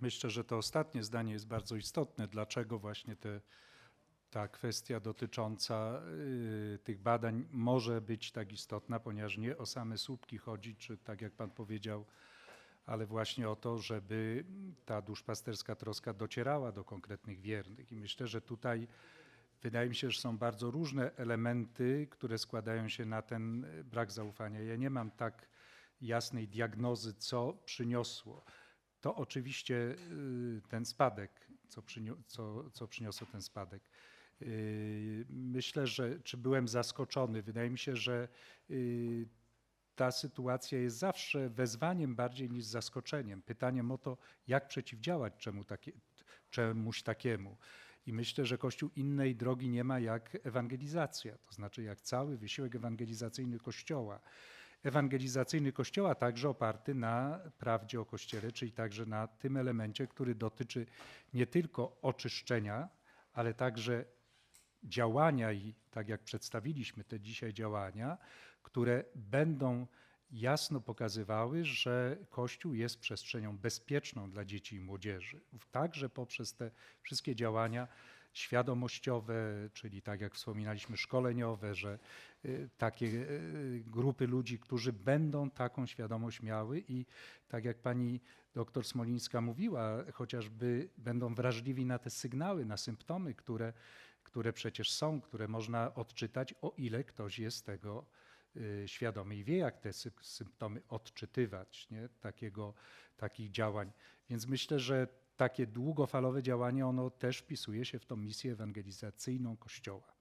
Myślę, że to ostatnie zdanie jest bardzo istotne. Dlaczego właśnie te, ta kwestia dotycząca y, tych badań może być tak istotna, ponieważ nie o same słupki chodzi, czy tak jak Pan powiedział, ale właśnie o to, żeby ta duszpasterska troska docierała do konkretnych wiernych. I myślę, że tutaj wydaje mi się, że są bardzo różne elementy, które składają się na ten y, brak zaufania. Ja nie mam tak jasnej diagnozy, co przyniosło. To oczywiście y, ten spadek, co, przynio, co, co przyniosło ten spadek. Y, Myślę, że czy byłem zaskoczony? Wydaje mi się, że y, ta sytuacja jest zawsze wezwaniem bardziej niż zaskoczeniem. Pytaniem o to, jak przeciwdziałać czemu takie, czemuś takiemu. I myślę, że Kościół innej drogi nie ma jak ewangelizacja, to znaczy jak cały wysiłek ewangelizacyjny Kościoła. Ewangelizacyjny Kościoła także oparty na prawdzie o Kościele, czyli także na tym elemencie, który dotyczy nie tylko oczyszczenia, ale także działania i tak jak przedstawiliśmy te dzisiaj działania, które będą jasno pokazywały, że Kościół jest przestrzenią bezpieczną dla dzieci i młodzieży. Także poprzez te wszystkie działania świadomościowe, czyli tak jak wspominaliśmy, szkoleniowe, że y, takie y, grupy ludzi, którzy będą taką świadomość miały i tak jak pani doktor Smolińska mówiła, chociażby będą wrażliwi na te sygnały, na symptomy, które, które przecież są, które można odczytać, o ile ktoś jest tego świadomy i wie, jak te sy- symptomy odczytywać, nie? Takiego, takich działań. Więc myślę, że takie długofalowe działanie, ono też wpisuje się w tą misję ewangelizacyjną Kościoła.